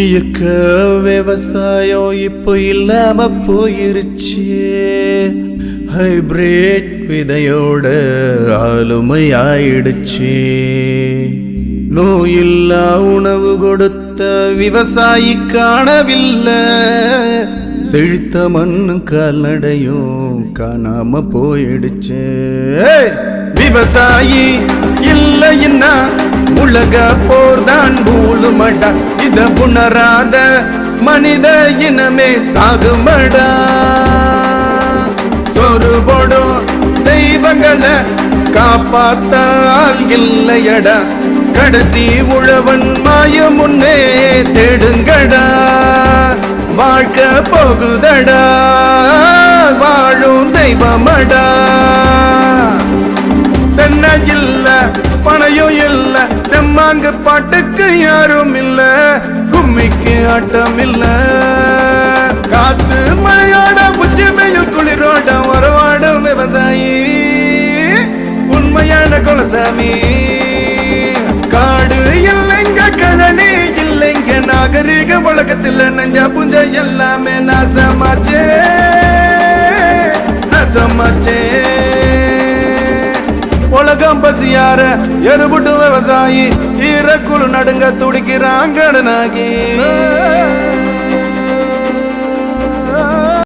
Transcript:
இயக்க விவசாயம் இப்போ இல்லாம போயிருச்சு. ஹைபிரிட் விதையோட ஆளுமை ஆயிடுச்சு நோயில்லா உணவு கொடுத்த விவசாயி காணவில்லை. செழித்த மண்ணும் கால்நடையும் காணாம போயிடுச்சு. விவசாயி இல்லைன்னா உலக போர்தான் மூழுமடா மனித புணராத மனித இனமே சாகுமடா. சொருபோடும் தெய்வங்களை காப்பாத்தால் இல்லையடா. கடைசி உழவன் மாய முன்னே தேடுங்கடா. வாழ்க்கை போகுதடா வாழும் தெய்வமடா. தென்னை இல்ல பணையும் இல்ல தெம்மாங்கு பாட்டுக்கு யாரும் இல்ல. ஆட்டம் இல்ல காத்து மழையோட உச்சி வெயில் குளிரோட உறவாடும் விவசாயி. உண்மையான குலசாமி. காடு இல்லைங்க கழனி இல்லைங்க நாகரீக உலகத்தில் நஞ்சா புஞ்ச எல்லாமே நாசமாச்சே. நாசமாச்சே. உலகம் பசியார எருபுட்டு விவசாயி ஈரக்குழு நடுங்க துடிக்கிறான் கடனாகி.